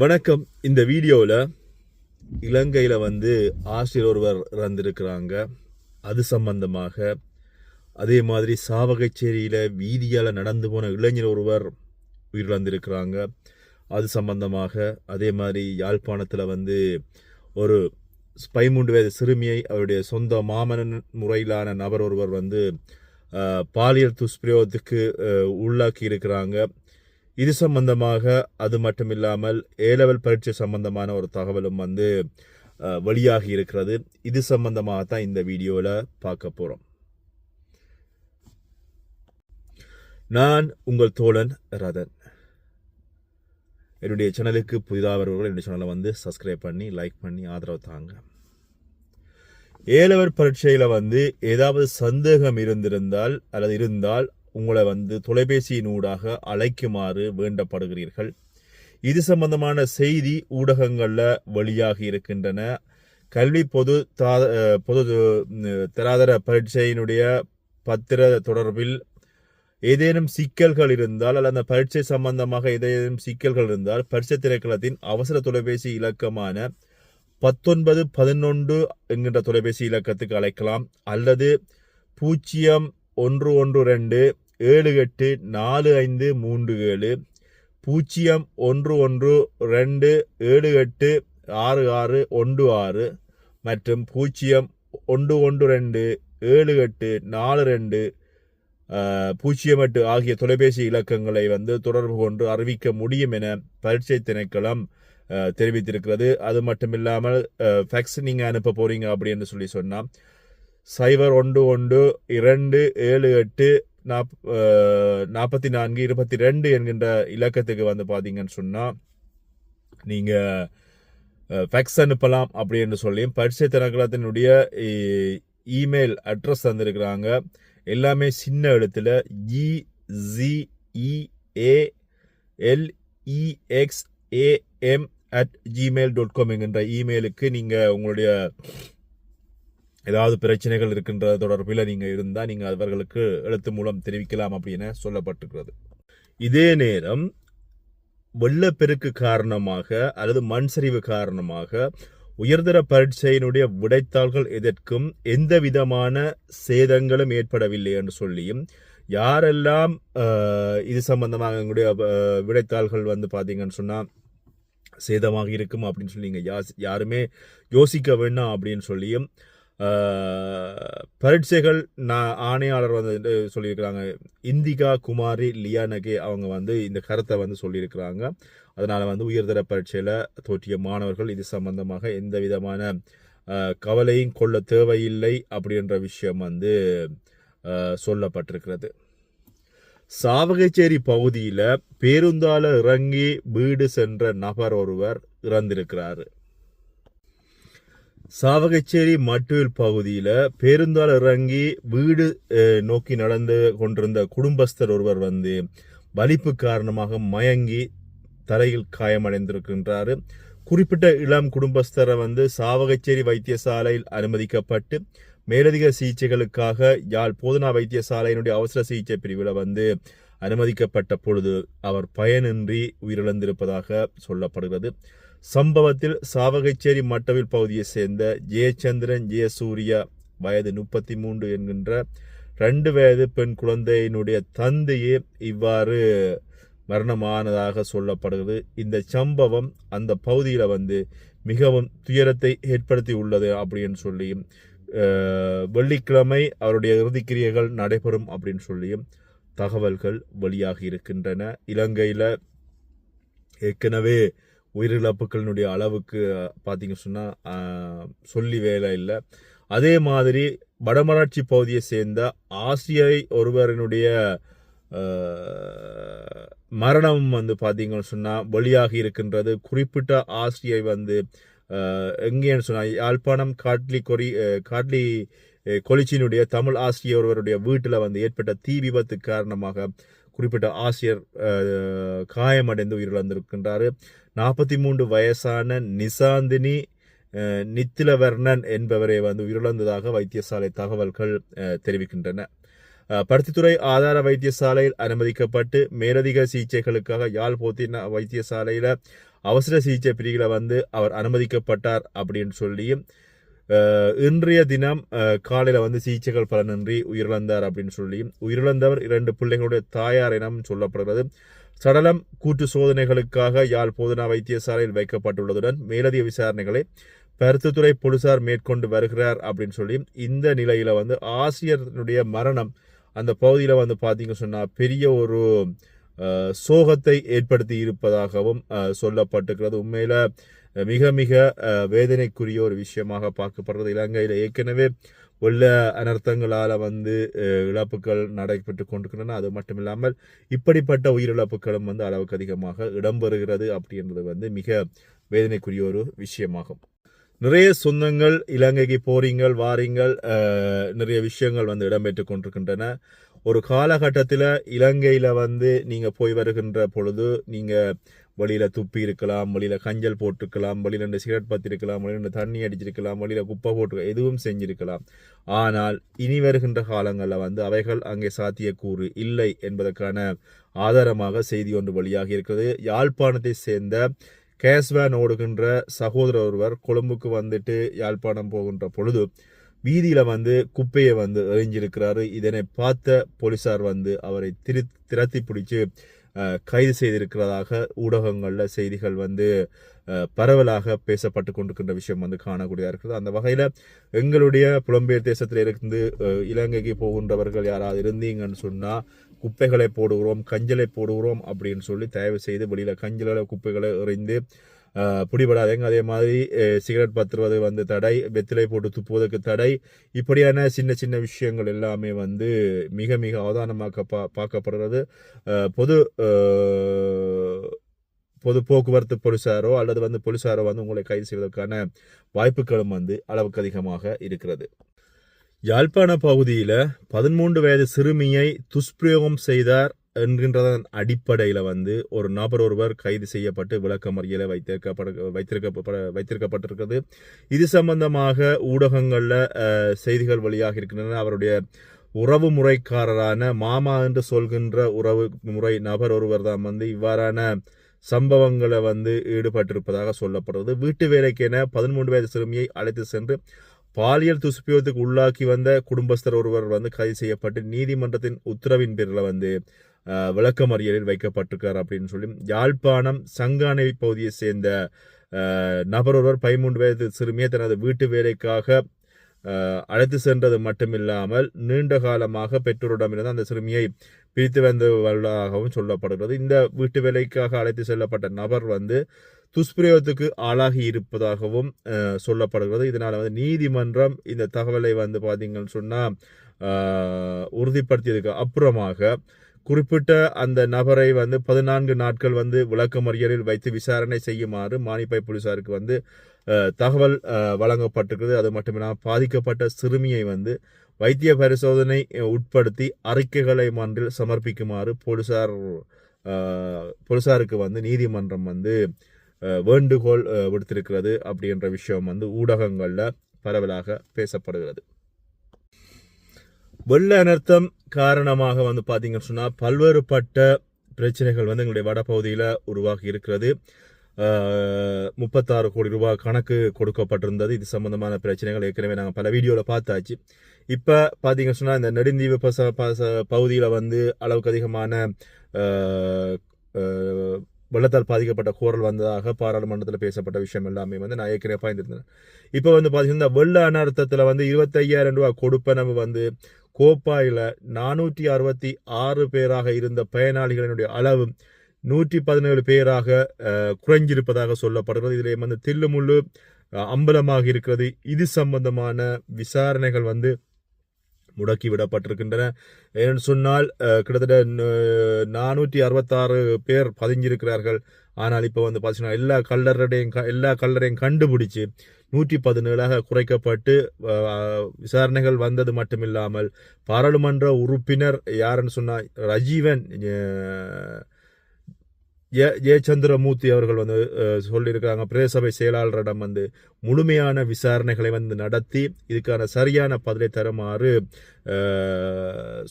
வணக்கம். இந்த வீடியோவில் இலங்கையில் வந்து ஆசிரியர் ஒருவர் இறந்திருக்கிறாங்க. அது சம்பந்தமாக அதே மாதிரி சாவகச்சேரியில் வீதியால் நடந்து போன இளைஞர் ஒருவர் உயிரிழந்திருக்கிறாங்க. அது சம்பந்தமாக அதே மாதிரி யாழ்ப்பாணத்தில் வந்து ஒரு ஸ்பைமுண்டு வயது சிறுமியை அவருடைய சொந்த மாமனன் முறையிலான நபர் ஒருவர் வந்து பாலியல் துஷ்பிரயோகத்துக்கு உள்ளாக்கி இருக்கிறாங்க இது சம்பந்தமாக அது மட்டும் இல்லாமல் ஏ லெவல் பரீட்சை சம்பந்தமான ஒரு தகவலும் வந்து வெளியாகி இருக்கிறது. இது சம்பந்தமாக தான் இந்த வீடியோவில் பார்க்க போகிறோம் நான் உங்கள் தோழன் ரதன். என்னுடைய சேனலுக்கு புதிதாக வருபவர்கள் என்னுடைய சேனலை வந்து சப்ஸ்கிரைப் பண்ணி லைக் பண்ணி ஆதரவு தாங்க. ஏலவர் பரீட்சையில் வந்து ஏதாவது சந்தேகம் இருந்திருந்தால் அல்லது இருந்தால் உங்களை வந்து தொலைபேசியினூடாக அழைக்குமாறு வேண்டப்படுகிறீர்கள். இது சம்பந்தமான செய்தி ஊடகங்களில் வெளியாகி இருக்கின்றன. கல்வி பொது தா- பொது தராதர பரீட்சையினுடைய பத்திர தொடர்பில் ஏதேனும் சிக்கல்கள் இருந்தால் அல்லது அந்த பரீட்சை சம்பந்தமாக ஏதேனும் சிக்கல்கள் இருந்தால் பரீட்சை திரைக்களத்தின் அவசர தொலைபேசி இலக்கமான பத்தொன்பது பதினொன்று என்கின்ற தொலைபேசி இலக்கத்துக்கு அழைக்கலாம். அல்லது பூஜ்ஜியம் ஒன்று ஒன்று ரெண்டு ஏழு எட்டு நாலு ஐந்து மூன்று ஏழு பூஜ்ஜியம் ஒன்று ஒன்று ரெண்டு ஏழு எட்டு ஆறு ஆறு ஒன்று ஆறு மற்றும் பூஜ்ஜியம் ஒன்று ஒன்று ரெண்டு ஏழு எட்டு நாலு ரெண்டு பூஜ்ஜியம் எட்டு ஆகிய தொலைபேசி இலக்கங்களை வந்து தொடர்பு கொண்டு அறிவிக்க முடியும் என பரீட்சை திணைக்களம் தெரிவித்திருக்கிறது. அது மட்டும் இல்லாமல் ஃபேக்ஸ் நீங்கள் அனுப்ப போகிறீங்க அப்படின்னு சொல்லி சொன்னால் சைபர் ஒன்று ஒன்று இரண்டு ஏழு எட்டு நாப் நாற்பத்தி நான்கு இருபத்தி ரெண்டு என்கின்ற இலக்கத்துக்கு வந்து பார்த்தீங்கன்னு சொன்னால் நீங்கள் ஃபேக்ஸ் அனுப்பலாம் அப்படின்னு சொல்லி பரிசை தினக்கலத்தினுடைய இமெயில் அட்ரஸ் தந்திருக்கிறாங்க. எல்லாமே சின்ன எழுத்துல E G E A M at Gmail dot com என்கின்ற இமெயிலுக்கு நீங்கள் உங்களுடைய ஏதாவது பிரச்சனைகள் இருக்கின்ற தொடர்பில் நீங்கள் இருந்தால் நீங்கள் அவர்களுக்கு எழுத்து மூலம் தெரிவிக்கலாம் அப்படின்னு சொல்லப்பட்டிருக்கிறது. இதே நேரம் வெள்ளப்பெருக்கு காரணமாக அல்லது மண் சரிவு காரணமாக உயர்தர பரீட்சையினுடைய விடைத்தாள்கள் எதற்கும் எந்த விதமான சேதங்களும் ஏற்படவில்லை என்று சொல்லியும் யாரெல்லாம் இது சம்பந்தமாக எங்களுடைய விடைத்தாள்கள் வந்து பார்த்தீங்கன்னு சொன்னால் சேதமாக இருக்கும் அப்படின்னு சொல்லி நீங்கள் யாருமே யோசிக்க வேண்டாம் அப்படின்னு சொல்லியும் பரீட்சைகள் நான் ஆணையாளர் வந்து சொல்லியிருக்கிறாங்க. இந்திகா குமாரி லியானகே அவங்க வந்து இந்த கருத்தை வந்து சொல்லியிருக்கிறாங்க. அதனால் வந்து உயர்தர பரீட்சையில் தோற்றிய மாணவர்கள் இது சம்பந்தமாக எந்த விதமான கவலையும் கொள்ள தேவையில்லை அப்படின்ற விஷயம் வந்து சொல்லப்பட்டிருக்கிறது. சாவகச்சேரி பகுதியில் பேருந்தால் இறங்கி வீடு சென்ற நபர் ஒருவர் இறந்திருக்கிறார். சாவகச்சேரி மட்டுவில் பகுதியில் பேருந்தால் இறங்கி வீடு நோக்கி நடந்து கொண்டிருந்த குடும்பஸ்தர் ஒருவர் வந்து வலிப்பு காரணமாக மயங்கி தலையில் காயமடைந்திருக்கின்றார். குறிப்பிட்ட இளம் குடும்பஸ்தரை வந்து சாவகச்சேரி வைத்தியசாலையில் அனுமதிக்கப்பட்டு மேலதிக சிகிச்சைகளுக்காக யாழ் போதனா வைத்தியசாலையினுடைய அவசர சிகிச்சை பிரிவில் வந்து அனுமதிக்கப்பட்ட பொழுது அவர் பயனின்றி உயிரிழந்திருப்பதாக சொல்லப்படுகிறது. சம்பவத்தில் சாவகைச்சேரி மட்டவில் பகுதியைச் சேர்ந்த ஜெயச்சந்திரன் ஜெயசூர்யா வயது முப்பத்தி மூன்று என்கின்ற ரெண்டு வயது பெண் குழந்தையினுடைய தந்தையே இவ்வாறு மரணமானதாக சொல்லப்படுகிறது. இந்த சம்பவம் அந்த பகுதியில் வந்து மிகவும் துயரத்தை ஏற்படுத்தி உள்ளது அப்படின்னு சொல்லியும் வெள்ளிக்கிழமை அவருடைய இறுதிக்கிரியைகள் நடைபெறும் அப்படின்னு சொல்லியும் தகவல்கள் வெளியாகி இருக்கின்றன. இலங்கையில் ஏற்கனவே உயிரிழப்புகளினுடைய அளவுக்கு பார்த்தீங்க சொன்னால் சொல்லி வேலை இல்லை. அதே மாதிரி வடமராட்சி பகுதியை சேர்ந்த ஆசிரியை ஒருவரினுடைய மரணம் வந்து பார்த்தீங்கன்னு சொன்னால் வெளியாகி இருக்கின்றது. குறிப்பிட்ட ஆசிரியை வந்து எங்கேன்னு சொன்னால் யாழ்ப்பாணம் காட்லி கொரி காட்லி கொலிச்சியினுடைய தமிழ் ஆசிரியர் ஒருவருடைய வீட்டில் வந்து ஏற்பட்ட தீ விபத்து காரணமாக குறிப்பிட்ட ஆசிரியர் காயமடைந்து உயிரிழந்திருக்கின்றார். நாற்பத்தி மூன்று வயசான நிசாந்தினி நித்திலவர்ணன் என்பவரை வந்து உயிரிழந்ததாக வைத்தியசாலை தகவல்கள் தெரிவிக்கின்றன. பருத்தித்துறை ஆதார வைத்தியசாலையில் அனுமதிக்கப்பட்டு மேலதிக சிகிச்சைகளுக்காக யாழ் போத்தின வைத்தியசாலையில் அவசர சிகிச்சை பிரிவில் வந்து அவர் அனுமதிக்கப்பட்டார் அப்படின்னு சொல்லியும் இன்றைய தினம் காலையில் வந்து சிகிச்சைகள் பலனின்றி உயிரிழந்தார் அப்படின்னு சொல்லியும் உயிரிழந்தவர் இரண்டு பிள்ளைகளுடைய தாயார் என சொல்லப்படுகிறது. சடலம் கூட்டு சோதனைகளுக்காக யாழ் போதனா வைத்தியசாலையில் வைக்கப்பட்டுள்ளதுடன் மேலதிக விசாரணைகளை பருத்துத்துறை போலீசார் மேற்கொண்டு வருகிறார் அப்படின்னு சொல்லி இந்த நிலையில் வந்து ஆசிரியருடைய மரணம் அந்த பகுதியில் வந்து பார்த்தீங்க சொன்னால் பெரிய ஒரு சோகத்தை ஏற்படுத்தி இருப்பதாகவும் சொல்லப்பட்டுக்கிறது சொல்லப்பட்டிருக்கிறது. உண்மையில மிக மிக வேதனைக்குரிய ஒரு விஷயமாக பார்க்கப்படுறது. இலங்கையில் ஏற்கனவே உள்ள அனர்த்தங்களால் வந்து இழப்புகள் நடைபெற்று கொண்டிருக்கின்றன. அது மட்டும் இல்லாமல் இப்படிப்பட்ட உயிரிழப்புகளும் வந்து அளவுக்கு அதிகமாக இடம்பெறுகிறது அப்படின்றது வந்து மிக வேதனைக்குரிய ஒரு விஷயமாகும். நிறைய சொந்தங்கள் இலங்கைக்கு போறீங்கள் வாரீங்கள் நிறைய விஷயங்கள் வந்து இடம்பெற்று கொண்டிருக்கின்றன. ஒரு காலகட்டத்தில் இலங்கையில் வந்து நீங்கள் போய் வருகின்ற பொழுது நீங்கள் வழியில் துப்பி இருக்கலாம் வழியில் கஞ்சல் போட்டிருக்கலாம் வழியில் ரெண்டு சிகரெட் பத்திருக்கலாம் வழியில் ரெண்டு தண்ணி அடிச்சிருக்கலாம் வழியில் குப்பை போட்டு எதுவும் செஞ்சிருக்கலாம். ஆனால் இனி வருகின்ற காலங்களில் வந்து அவைகள் அங்கே சாத்தியக்கூறு இல்லை என்பதற்கான ஆதாரமாக செய்தி ஒன்று வழியாக இருக்கிறது. யாழ்ப்பாணத்தை சேர்ந்த கேஸ்வேன் ஓடுகின்ற சகோதரர் ஒருவர் கொழும்புக்கு வந்துட்டு யாழ்ப்பாணம் போகின்ற பொழுது வீதியில் வந்து குப்பையை வந்து எறிஞ்சிருக்கிறாரு. இதனை பார்த்த போலீசார் வந்து அவரை திரு திரத்தி பிடிச்சு கைது செய்திருக்கிறதாக ஊடகங்களில் செய்திகள் வந்து பரவலாக பேசப்பட்டு கொண்டிருக்கின்ற விஷயம் வந்து காணக்கூடியதாக இருக்குது. அந்த வகையில் எங்களுடைய புலம்பெயர் தேசத்தில் இருந்து இலங்கைக்கு போகின்றவர்கள் யாராவது இருந்தீங்கன்னு சொன்னால் குப்பைகளை போடுகிறோம் கஞ்சலை போடுகிறோம் அப்படின்னு சொல்லி தயவு செய்து வெளியில் கஞ்சலை குப்பைகளை எறிந்து பிடிபடாதீங்க. அதே மாதிரி சிகரெட் பத்துறது வந்து தடை வெத்திலை போட்டு துப்புவதற்கு தடை. இப்படியான சின்ன சின்ன விஷயங்கள் எல்லாமே வந்து மிக மிக அவதானமாக பா பார்க்கப்படுறது பொது பொது போக்குவரத்து போலீசாரோ அல்லது வந்து போலீசாரோ வந்து உங்களை கைது செய்வதற்கான வாய்ப்புகளும் வந்து அளவுக்கு அதிகமாக இருக்கிறது. யாழ்ப்பாண பகுதியில் பதிமூன்று வயது சிறுமியை துஷ்பிரயோகம் செய்தார் என்கின்றதன் அடிப்படையில் வந்து ஒரு நபர் ஒருவர் கைது செய்யப்பட்டு விளக்கமறியல வைத்திருக்கப்பட வைத்திருக்கப்பட வைத்திருக்கப்பட்டிருக்கிறது. இது சம்பந்தமாக ஊடகங்களில் செய்திகள் வழியாக இருக்கின்றன. அவருடைய உறவு முறைக்காரரான மாமா என்று சொல்கின்ற உறவு முறை நபர் ஒருவர் தான் வந்து இவ்வாறான சம்பவங்களை வந்து ஈடுபட்டிருப்பதாக சொல்லப்படுறது வீட்டு வேலைக்கென பதிமூன்று வயது சிறுமியை அழைத்து சென்று பாலியல் துஷ்பியோகத்துக்கு உள்ளாக்கி வந்த குடும்பஸ்தர் ஒருவர் வந்து கைது செய்யப்பட்டு நீதிமன்றத்தின் உத்தரவின் பேரில் வந்து விளக்கமறியலில் வைக்கப்பட்டிருக்கார் அப்படின்னு சொல்லி. யாழ்ப்பாணம் சங்கானை பகுதியை சேர்ந்த நபரொருவர் நபர் ஒருவர் பதிமூன்று வயது சிறுமியை தனது வீட்டு வேலைக்காக அழைத்து சென்றது மட்டுமில்லாமல் நீண்ட காலமாக பெற்றோரிடமிருந்து அந்த சிறுமியை பிரித்து வந்தவர்களாகவும் சொல்லப்படுகிறது. இந்த வீட்டு வேலைக்காக அழைத்து செல்லப்பட்ட நபர் வந்து துஷ்பிரயோகத்துக்கு ஆளாகி இருப்பதாகவும் சொல்லப்படுகிறது. இதனால் வந்து நீதிமன்றம் இந்த தகவலை வந்து பார்த்தீங்கன்னு சொன்னால் உறுதிப்படுத்தியதுக்கு அப்புறமாக குறிப்பிட்ட அந்த நபரை வந்து பதினான்கு நாட்கள் வந்து விளக்கமறியலில் வைத்து விசாரணை செய்யுமாறு மானிப்பை போலீசாருக்கு வந்து தகவல் வழங்கப்பட்டிருக்கிறது. அது மட்டுமில்லாமல் பாதிக்கப்பட்ட சிறுமியை வந்து வைத்திய பரிசோதனை உட்படுத்தி அறிக்கைகளை மன்றில் சமர்ப்பிக்குமாறு போலீசார் போலீசாருக்கு வந்து நீதிமன்றம் வந்து வேண்டுகோள் விடுத்திருக்கிறது. அப்படின்ற விஷயம் வந்து ஊடகங்களில் பரவலாக பேசப்படுகிறது. வெள்ள அனர்த்தம் காரணமாக வந்து பார்த்தீங்கன்னு சொன்னால் பல்வேறுபட்ட பிரச்சனைகள் வந்து எங்களுடைய வடபகுதியில் உருவாகி இருக்கிறது. முப்பத்தாறு கோடி ரூபாய் கணக்கு கொடுக்கப்பட்டிருந்தது. இது சம்பந்தமான பிரச்சனைகள் ஏற்கனவே நாங்கள் பல வீடியோவில் பார்த்தாச்சு. இப்போ பார்த்தீங்கன்னு சொன்னால் இந்த நெடுந்தீவு பச பச பகுதியில் வந்து அளவுக்கு அதிகமான வெள்ளத்தால் பாதிக்கப்பட்ட கோரல் வந்ததாக பாராளுமன்றத்தில் பேசப்பட்ட விஷயம் எல்லாமே வந்து நான் ஏற்கனவே பாய்ந்திருந்தேன். இப்போ வந்து பார்த்தீங்கன்னா வெள்ள அனர்த்தத்தில் வந்து இருபத்தையாயிரம் ரூபாய் கொடுப்பனவு வந்து கோப்பாயில் நானூற்றி அறுபத்தி ஆறு பேராக இருந்த பயனாளிகளினுடைய அளவு நூற்றி பதினேழு பேராக குறைஞ்சிருப்பதாக சொல்லப்படுகிறது. இதில் வந்து தில்லுமுள்ளு அம்பலமாக இருக்கிறது. இது சம்பந்தமான விசாரணைகள் வந்து முடக்கி விடப்பட்டிருக்கின்றன. ஏன்னு சொன்னால் கிட்டத்தட்ட நானூற்றி அறுபத்தாறு பேர் பதிஞ்சிருக்கிறார்கள் ஆனால் இப்போ வந்து பார்த்தீங்கன்னா எல்லா கல்லறையும் க- எல்லா கல்லறையும் கண்டுபிடிச்சு நூற்றி பதினேழாக குறைக்கப்பட்டு விசாரணைகள் வந்தது மட்டுமில்லாமல் பாராளுமன்ற உறுப்பினர் யாருன்னு சொன்னால் ரஜீவன் ஏ ஜெ ஜெயச்சந்திரமூர்த்தி அவர்கள் வந்து சொல்லியிருக்காங்க பிரதேசபை செயலாளரிடம் வந்து முழுமையான விசாரணைகளை வந்து நடத்தி இதுக்கான சரியான பதிலை தருமாறு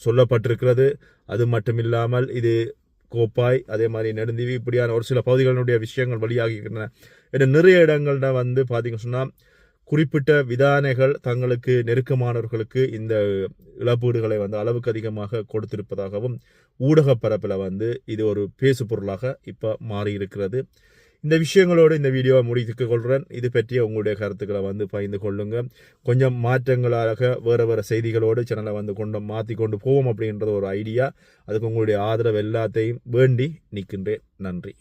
சொல்லப்பட்டிருக்கிறது. அது மட்டும் இல்லாமல் இது கோப்பாய் அதே மாதிரி நெடுந்தீவி இப்படியான ஒரு சில பகுதிகளினுடைய விஷயங்கள் வெளியாகின்றன இன்னும் நிறைய இடங்கள்ல வந்து பார்த்திங்க சொன்னால் குறிப்பிட்ட விதானைகள் தங்களுக்கு நெருக்கமானவர்களுக்கு இந்த இழப்பீடுகளை வந்து அளவுக்கு அதிகமாக கொடுத்திருப்பதாகவும் ஊடக பரப்பில் வந்து இது ஒரு பேசு பொருளாக இப்போ மாறி இருக்கிறது இந்த விஷயங்களோடு இந்த வீடியோவை முடித்துக் கொள்கிறேன் இது பற்றிய உங்களுடைய கருத்துக்களை வந்து பகிர்ந்து கொள்ளுங்க. கொஞ்சம் மாற்றங்களாக வேறு வேறு செய்திகளோடு சேனலை வந்து கொண்டு மாற்றி கொண்டு போவோம் அப்படின்றது ஒரு ஐடியா அதுக்கு உங்களுடைய ஆதரவு எல்லாத்தையும் வேண்டி நிற்கின்றேன் நன்றி.